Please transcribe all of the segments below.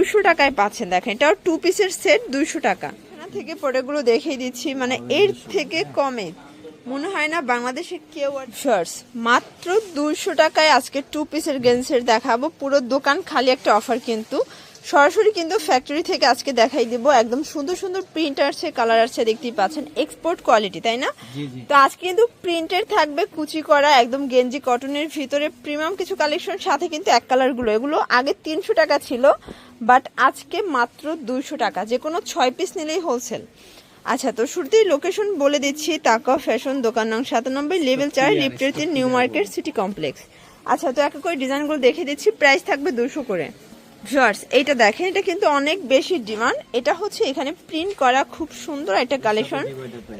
দুইশো টাকায় পাচ্ছেন, দেখেন। এটাও টু পিসের সেট দুইশো টাকা। এখান থেকে প্রোডাক্টগুলো দেখিয়ে দিচ্ছি মানে এর থেকে কমে। মনে হয় না বাংলাদেশে কেউ শার্টস মাত্র দুইশো টাকায় আজকে টু পিসের গেন্সের দেখাবো। পুরো দোকান খালি একটা অফার কিন্তু। সরাসরি কিন্তু ফ্যাক্টরি থেকে আজকে দেখাই দিব। একদম সুন্দর সুন্দর প্রিন্ট আসছে কালার আসছে দেখতেই পাচ্ছেন। এক্সপোর্ট কোয়ালিটি তাই না? তো আজকে কিন্তু প্রিন্টের থাকবে কুচি করা একদম গেঞ্জি কটনের ভিতরে। প্রিমিয়াম কিছু কালেকশন সাথে কিন্তু এক কালারগুলো এগুলো আগে তিনশো টাকা ছিল বাট আজকে মাত্র দুইশো টাকা। যে কোনো ছয় পিস নিলেই হোলসেল আচ্ছা তো শুরুতেই লোকেশন বলে দিচ্ছি। তাকা ফ্যাশন দোকান নং সাতানব্বই লেভেল চার লিফটের তিন নিউ মার্কেট সিটি কমপ্লেক্স আচ্ছা তো একটা করে ডিজাইনগুলো দেখে দিচ্ছি। প্রাইস থাকবে দুশো করে। ভিউয়ার্স এইটা দেখেন এটা কিন্তু অনেক বেশি ডিমান্ড। এটা হচ্ছে এখানে প্রিন্ট করা খুব সুন্দর একটা কালেকশন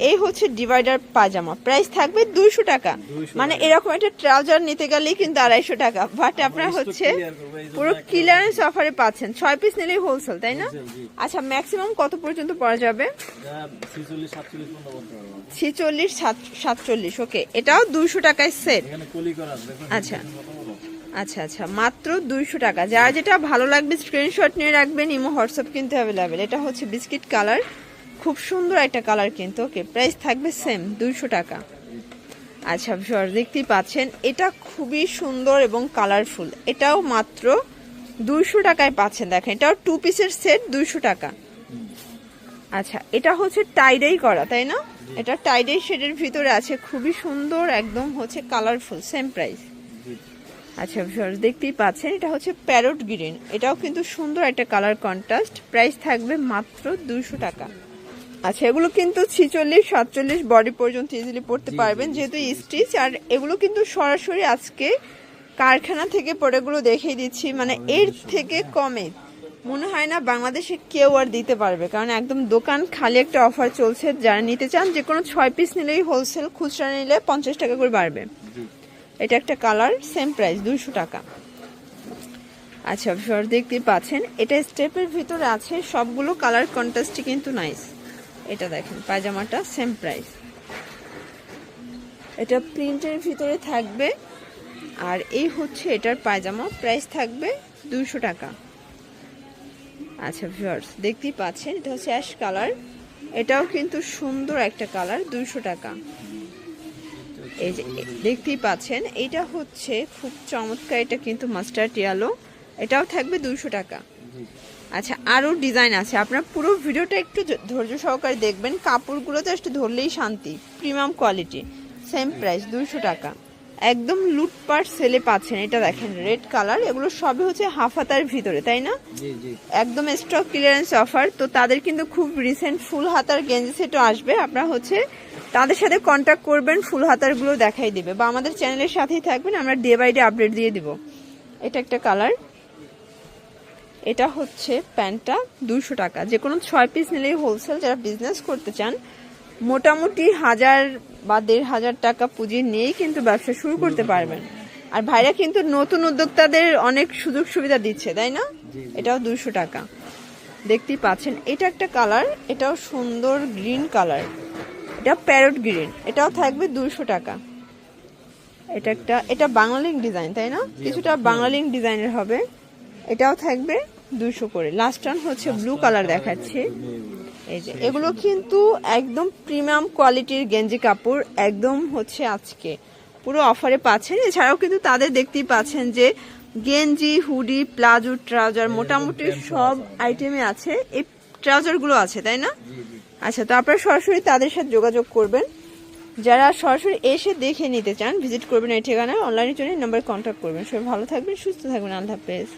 এই হচ্ছে ডিভাইডার পাজামা। প্রাইস থাকবে দুইশো টাকা। মানে এরকম একটা ট্রাউজার নিতে গেলেই কিন্তু আড়াইশো টাকা। বাট আপনার হচ্ছে পুরো ক্লিয়ারেন্স অফারে পাচ্ছেন। ছয় পিস নিলেই হোলসেল তাই না? আচ্ছা ম্যাক্সিমাম কত পর্যন্ত পড়া যাবে? ছিচল্লিশ সাতচল্লিশ ওকে এটাও দুইশো টাকায় সেট আচ্ছা। আচ্ছা আচ্ছা মাত্র দুইশো টাকা। যার যেটা ভালো লাগবে স্ক্রিনশট নিয়ে রাখবেন ইমো হোয়াটসঅ্যাপ কিন্তু অ্যাভেলেবেল এটা হচ্ছে বিস্কিট কালার খুব সুন্দর একটা কালার কিন্তু ওকে প্রাইস থাকবে সেম দুইশো টাকা। আচ্ছা ভিউয়ার দেখতেই পাচ্ছেন এটা খুবই সুন্দর এবং কালারফুল এটাও মাত্র দুইশো টাকায় পাচ্ছেন দেখেন এটাও টু পিসের সেট দুইশো টাকা। আচ্ছা এটা হচ্ছে টাইডাই করা তাই না? এটা টাইডাই শেডের ভিতরে আছে খুবই সুন্দর একদম হচ্ছে কালারফুল সেম প্রাইস আচ্ছা ভিউয়ার্স দেখতেই পাচ্ছেন এটা হচ্ছে প্যারট গ্রিন এটাও কিন্তু সুন্দর একটা কালার কন্ট্রাস্ট প্রাইস থাকবে মাত্র দুইশো টাকা। আচ্ছা এগুলো কিন্তু ছিচল্লিশ সাতচল্লিশ বডি পর্যন্ত ইজিলি পড়তে পারবেন যেহেতু স্টিচ আর এগুলো কিন্তু সরাসরি আজকে কারখানা থেকে প্রোডাক্টগুলো দেখিয়ে দিচ্ছি। মানে এর থেকে কমে। মনে হয় না বাংলাদেশে কেউ আর দিতে পারবে কারণ একদম দোকান খালি একটা অফার চলছে। যারা নিতে চান যে কোনো ছয় পিস নিলেই হোলসেল খুচরা নিলে পঞ্চাশ টাকা করে বাড়বে। এটা একটা কালার সেম প্রাইস দুইশো টাকা। আচ্ছা ভিউয়ার দেখতে পাচ্ছেন, এটা স্টেপের ভিতরে আছে সবগুলো কালার কন্ট্রাস্টই কিন্তু নাইস এটা দেখেন, পায়জামাটা সেম প্রাইস এটা প্রিন্টের ভিতরে থাকবে, আর এই হচ্ছে এটার পায়জামা প্রাইস থাকবে দুইশো টাকা। আচ্ছা ভিউয়ার্স, দেখতেই পাচ্ছেন, এটা হচ্ছে অ্যাশ কালার এটাও কিন্তু সুন্দর একটা কালার দুইশো টাকা। এই যে দেখতেই পাচ্ছেন এটা হচ্ছে খুব চমৎকার এটা কিন্তু মাস্টার্ড ইয়ালো এটাও থাকবে দুইশো টাকা। আচ্ছা আরও ডিজাইন আছে আপনার পুরো ভিডিওটা একটু ধৈর্য সহকারে দেখবেন কাপড়গুলো তো একটু ধরলেই শান্তি প্রিমিয়াম কোয়ালিটি সেম প্রাইস দুইশো টাকা। একদম লুটপাট সেলে পাচ্ছেন এটা দেখেন রেড কালার এগুলো সবই হচ্ছে হাফ হাতার ভিতরে তাই না? একদম স্টক ক্লিয়ারেন্স অফার তো তাদের কিন্তু খুব রিসেন্ট ফুল হাতার গেঞ্জি সেটও আসবে আপনারা হচ্ছে তাদের সাথে কন্ট্যাক্ট করবেন ফুল হাতারগুলো দেখাই দিবে। বা আমাদের চ্যানেলের সাথেই থাকবেন আমরা ডে বাই ডে আপডেট দিয়ে দিব। এটা একটা কালার এটা হচ্ছে প্যান্টটা দুশো টাকা। যে কোনো ছয় পিস নিলেই হোলসেল যারা বিজনেস করতে চান মোটামুটি হাজার বা দেড় হাজার টাকা পুঁজি নিয়েই কিন্তু ব্যবসা শুরু করতে পারবেন। আর ভাইরা কিন্তু নতুন উদ্যোক্তাদের অনেক সুযোগ সুবিধা দিচ্ছে তাই না? এটাও দুশো টাকা। দেখতেই পাচ্ছেন এটা একটা কালার এটাও সুন্দর গ্রিন কালার এটা প্যারট গ্রিন এটাও থাকবে দুশো টাকা। এটা একটা এটা বাংলালিং ডিজাইন তাই না? কিছুটা বাংলালিং ডিজাইনের হবে। এটাও থাকবে দুশো করে। লাস্ট টান হচ্ছে ব্লু কালার দেখাচ্ছে। এই যে এগুলো কিন্তু একদম প্রিমিয়াম কোয়ালিটির গেঞ্জি কাপড় একদম হচ্ছে আজকে। পুরো অফারে পাচ্ছেন। এছাড়াও কিন্তু তাদের দেখতেই পাচ্ছেন যে গেঞ্জি হুডি প্লাজো ট্রাউজার মোটামুটি সব আইটেমে আছে। এই ট্রাউজারগুলো আছে তাই না? আচ্ছা তো আপনারা সরাসরি তাদের সাথে যোগাযোগ করবেন। যারা সরাসরি এসে দেখে নিতে চান, ভিজিট করবেন এই ঠিকানায় অনলাইনে জন্য নাম্বার কন্ট্যাক্ট করবেন। সবাই ভালো থাকবেন, সুস্থ থাকবেন। আল্লাহ হাফেজ।